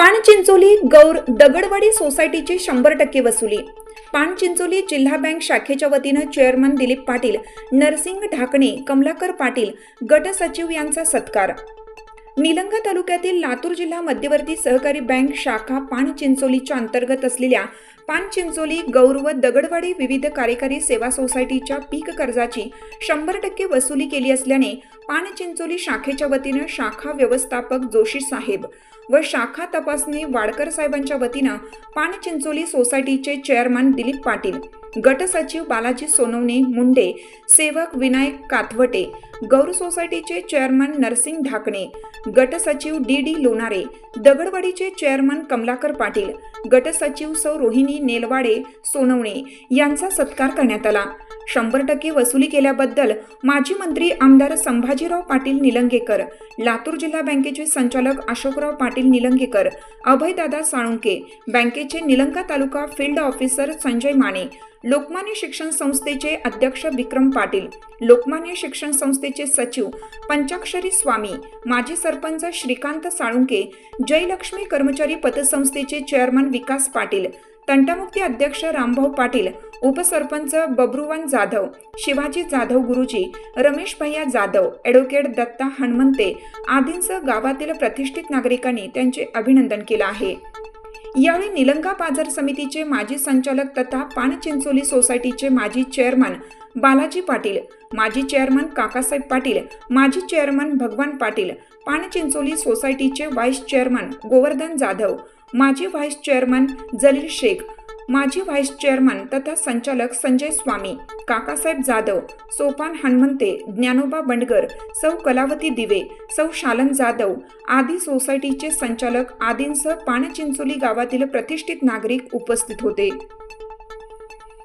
पाणचिंचोली गौर दगडवाडी सोसायटीची शंभर टक्के वसुली. पाणचिंचोली जिल्हा बँक शाखेच्या वतीनं चेअरमन दिलीप पाटील नरसिंग ढाकणे कमलाकर पाटील गट सचिव यांचा सत्कार. निलंगा तालुक्यातील लातूर जिल्हा मध्यवर्ती सहकारी बँक शाखा पाणचिंचोलीच्या अंतर्गत असलेल्या पानचिंचोली गौर व दगडवाडी विविध कार्यकारी सेवा सोसायटीच्या पीक कर्जाची शंभर टक्के वसुली केली असल्याने पानचिंचोली शाखेच्या वतीनं शाखा व्यवस्थापक जोशी साहेब व शाखा तपासणी वाडकर साहेबांच्या वतीनं पानचिंचोली सोसायटीचे चेअरमन दिलीप पाटील गटसचिव बालाजी सोनवणे मुंडे सेवक विनायक काथवटे गौर सोसायटीचे चेअरमन नरसिंग ढाकणे गटसचिव डी डी लोणारे दगडवाडीचे चेअरमन कमलाकर पाटील गटसचिव सौ रोहिणी नेलवाडे सोनवणे यांचा सत्कार करण्यात आला. शंभर टक्के वसुली केल्याबद्दल माजी मंत्री आमदार संभाजीराव पाटील निलंगेकर लातूर जिल्हा बँकेचे संचालक अशोकराव पाटील निलंगेकर अभयदादा साळुंके बँकेचे निलंगा तालुका फील्ड ऑफिसर संजय माने लोकमान्य शिक्षण संस्थेचे अध्यक्ष विक्रम पाटील लोकमान्य शिक्षण संस्थेचे सचिव पंचाक्षरी स्वामी माजी सरपंच श्रीकांत साळुंके जयलक्ष्मी कर्मचारी पतसंस्थेचे चेअरमन विकास पाटील तंटामुक्ती अध्यक्ष रामभाऊ पाटील उपसरपंच बब्रुवन जाधव शिवाजी जाधव गुरुजी रमेश भैया जाधव ॲडव्होकेट दत्ता हणमंते आदींसह गावातील प्रतिष्ठित नागरिकांनी त्यांचे अभिनंदन केलं आहे. यावेळी निलंगा बाजार समितीचे माजी संचालक तथा पानचिंचोली सोसायटीचे माजी चेअरमन बालाजी पाटील माजी चेअरमन काकासाहेब पाटील माजी चेअरमन भगवान पाटील पानचिंचोली सोसायटीचे व्हाईस चेअरमन गोवर्धन जाधव माजी व्हाईस चेअरमन जलील शेख माजी व्हाईस चेअरमन तथा संचालक संजय स्वामी काकासाहेब जाधव सोपान हनुमंते ज्ञानोबा बंडगर सौ कलावती दिवे सौ शालन जाधव आदी सोसायटीचे संचालक आदींसह पाणचिंचोली गावातील प्रतिष्ठित नागरिक उपस्थित होते.